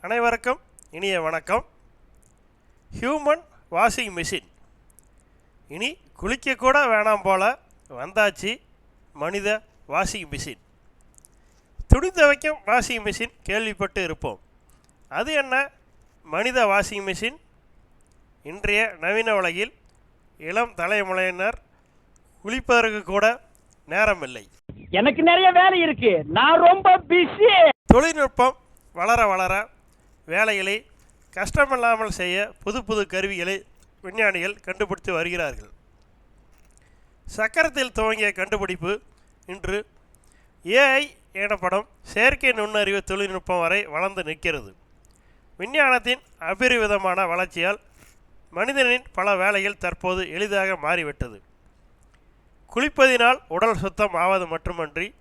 அனைவருக்கும் இனிய வணக்கம். ஹியூமன் வாஷிங் மிஷின் இனி குளிக்க கூட வேணாம் போல வந்தாச்சு மனித வாஷிங் மிஷின் துணி துவைக்கும் வாஷிங் மிஷின் கேள்விப்பட்டு இருப்போம். அது என்ன? மனித வாஷிங் மிஷின் இன்றைய நவீன உலகில் இளம் தலைமுறையினர் குளிப்பதற்கு கூட நேரமில்லை. எனக்கு நிறைய வேலை இருக்கு. நான் ரொம்ப பிஸி தொழில்நுட்பம் வளர வளர வேலைகளை கஷ்டமில்லாமல் செய்ய புது புது கருவிகளை விஞ்ஞானிகள் கண்டுபிடித்து வருகிறார்கள். சக்கரத்தில் துவங்கிய கண்டுபிடிப்பு இன்று ஏஐ எனப்படும் செயற்கை நுண்ணறிவு தொழில்நுட்பம் வரை வளர்ந்து நிற்கிறது. விஞ்ஞானத்தின் அபிரிவிதமான வளர்ச்சியால் மனிதனின் பல வேலைகள் தற்போது எளிதாக மாறிவிட்டது. குளிப்பதினால் உடல் சுத்தம் ஆவது மட்டுமன்றி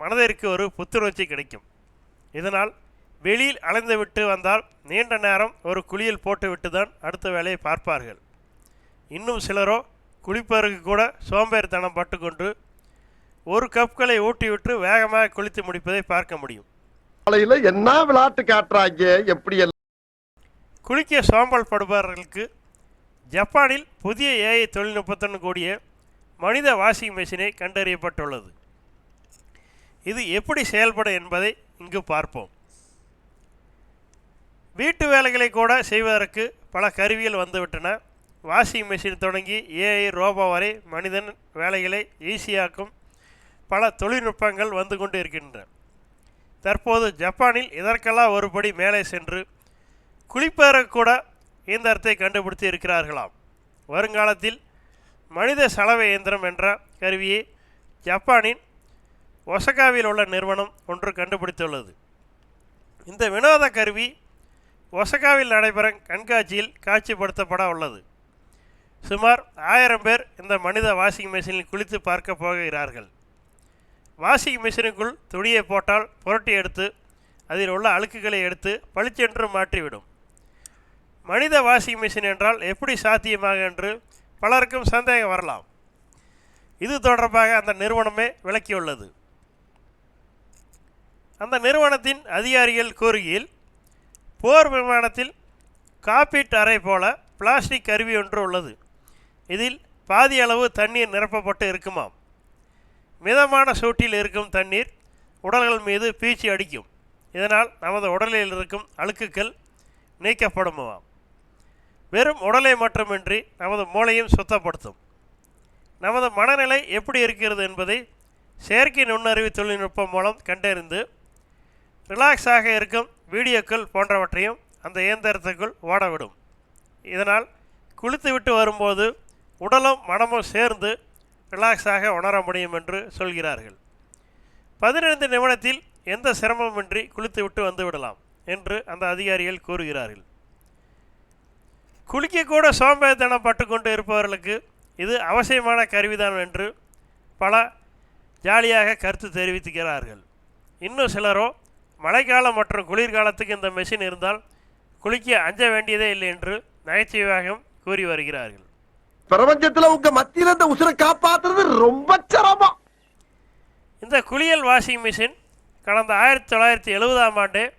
மனதிற்கு ஒரு புத்துணர்ச்சி கிடைக்கும். இதனால் வெளியில் அலைந்துவிட்டு வந்தால் நீண்ட நேரம் ஒரு குளியல் போட்டுவிட்டு தான் அடுத்த வேலையை பார்ப்பார்கள். இன்னும் சிலரோ குளிப்பதற்கு கூட சோம்பேறித்தனம் பட்டுக்கொண்டு ஒரு கப்களை ஊட்டிவிட்டு வேகமாக குளித்து முடிப்பதை பார்க்க முடியும். காலையில என்ன விளையாட்டு காட்டுறாங்க? எப்படி குளிக்க சோம்பல் படுபவர்களுக்கு ஜப்பானில் புதிய ஏஐ தொழில்நுட்பத்துடன் கூடிய மனித வாஷிங் மெஷினை கண்டறியப்பட்டுள்ளது. இது எப்படி செயல்படும் என்பதை இங்கு பார்ப்போம். வீட்டு வேலைகளை கூட செய்வதற்கு பல கருவிகள் வந்துவிட்டன. வாஷிங் மிஷின் தொடங்கி ஏஐ ரோபோ வரை மனிதன் வேலைகளை ஈஸியாக்கும் பல தொழில்நுட்பங்கள் வந்து கொண்டு இருக்கின்றன. தற்போது ஜப்பானில் இதற்கெல்லாம் ஒருபடி மேலே சென்று குளிப்பதற்கு கூட இயந்திரத்தை கண்டுபிடித்து இருக்கிறார்களாம். வருங்காலத்தில் மனித சலவை இயந்திரம் என்ற கருவியை ஜப்பானின் ஒசகாவில் உள்ள நிறுவனம் ஒன்று கண்டுபிடித்துள்ளது. இந்த வினோத கருவி ஒசகாவில் நடைபெறும் கண்காட்சியில் காட்சிப்படுத்தப்பட உள்ளது. சுமார் ஆயிரம் பேர் இந்த மனித வாஷிங் மிஷினில் குளித்து பார்க்க போகிறார்கள். வாஷிங் மிஷினுக்குள் துணியை போட்டால் புரட்டி எடுத்து அதில் உள்ள அழுக்குகளை எடுத்து பளிச்சென்று மாற்றிவிடும். மனித வாஷிங் மிஷின் என்றால் எப்படி சாத்தியமாக என்று பலருக்கும் சந்தேகம் வரலாம். இது தொடர்பாக அந்த நிறுவனமே விளக்கியுள்ளது. அந்த நிறுவனத்தின் அதிகாரிகள் கூறுகையில் போர் விமானத்தில் காப்பீட் அறை போல பிளாஸ்டிக் கருவி ஒன்று உள்ளது. இதில் பாதி அளவு தண்ணீர் நிரப்பப்பட்டு இருக்குமாம். மிதமான சூட்டில் இருக்கும் தண்ணீர் உடல்கள் மீது பீச்சி அடிக்கும். இதனால் நமது உடலில் இருக்கும் அழுக்குகள் நீக்கப்படுமாம். வெறும் உடலை மட்டுமின்றி நமது மூளையும் சுத்தப்படுத்தும். நமது மனநிலை எப்படி இருக்கிறது என்பதை செயற்கை நுண்ணறிவு தொழில்நுட்பம் மூலம் கண்டறிந்து ரிலாக்ஸாக இருக்கும் வீடியோக்கள் போன்றவற்றையும் அந்த இயந்திரத்துக்குள் ஓடவிடும். இதனால் குளித்துவிட்டு வரும்போது உடலும் மனமும் சேர்ந்து ரிலாக்ஸாக உணர முடியும் என்று சொல்கிறார்கள். பதினைந்து நிமிடத்தில் எந்த சிரமமின்றி குளித்துவிட்டு வந்துவிடலாம் என்று அந்த அதிகாரிகள் கூறுகிறார்கள். குளிக்கக்கூட சோம்பேறித்தனம் பட்டுக்கொண்டு இருப்பவர்களுக்கு இது அவசியமான கருவிதான் என்று பல ஜாலியாக கருத்து தெரிவித்துக்கிறார்கள் இன்னும் சிலரோ மழைக்காலம் மற்றும் குளிர்காலத்துக்கு இந்த மெஷின் இருந்தால் குளிக்க அஞ்ச வேண்டியதே இல்லை என்று நகைச்சுவையாகவும் கூறி வருகிறார்கள். பிரபஞ்சத்துல உங்க மத்தியில இந்த உசுரை காப்பாத்துறது ரொம்ப சிரமம். இந்த குளியல் வாஷிங் மிஷின் கடந்த ஆயிரத்தி தொள்ளாயிரத்தி எழுபதாம் ஆண்டு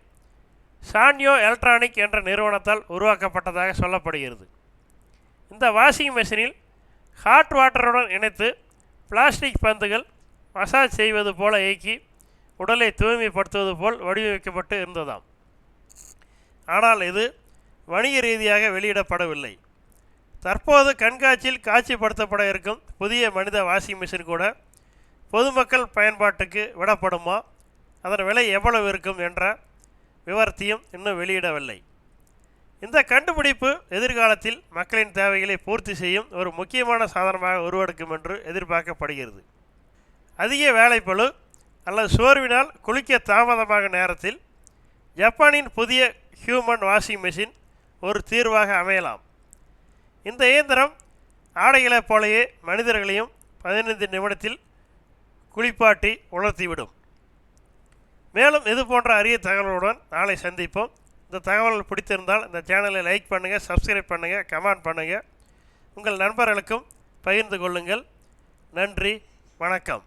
சான்யோ எலக்ட்ரானிக் என்ற நிறுவனத்தால் உருவாக்கப்பட்டதாக சொல்லப்படுகிறது. இந்த வாஷிங் மெஷினில் ஹாட் வாட்டருடன் இணைத்து பிளாஸ்டிக் பந்துகள் மசாஜ் செய்வது போல இயக்கி உடலை தூய்மைப்படுத்துவது போல் வடிவமைக்கப்பட்டு இருந்ததாம். ஆனால் இது வணிக ரீதியாக வெளியிடப்படவில்லை. தற்போது கண்காட்சியில் காட்சிப்படுத்தப்பட இருக்கும் புதிய மனித வாஷிங் மிஷின் கூட பொதுமக்கள் பயன்பாட்டுக்கு விடப்படுமா? அதன் விலை எவ்வளவு இருக்கும் என்ற விவரத்தையும் இன்னும் வெளியிடவில்லை. இந்த கண்டுபிடிப்பு எதிர்காலத்தில் மக்களின் தேவைகளை பூர்த்தி செய்யும் ஒரு முக்கியமான சாதனமாக உருவெடுக்கும் என்று எதிர்பார்க்கப்படுகிறது. அதிக வேலைப்பழு அல்லது சோர்வினால் குளிக்க தாமதமாக நேரத்தில் ஜப்பானின் புதிய ஹியூமன் வாஷிங் மெஷின் ஒரு தீர்வாக அமையலாம். இந்த இயந்திரம் ஆடைகளைப் போலவே மனிதர்களையும் பதினைந்து நிமிடத்தில் குளிப்பாட்டி உலர்த்திவிடும். மேலும் இது போன்ற அரிய தகவலுடன் நாளை சந்திப்போம். இந்த தகவல் பிடித்திருந்தால் இந்த சேனலை லைக் பண்ணுங்கள் சப்ஸ்கிரைப் பண்ணுங்கள் கமெண்ட் பண்ணுங்கள் உங்கள் நண்பர்களுக்கும் பகிர்ந்து கொள்ளுங்கள். நன்றி வணக்கம்.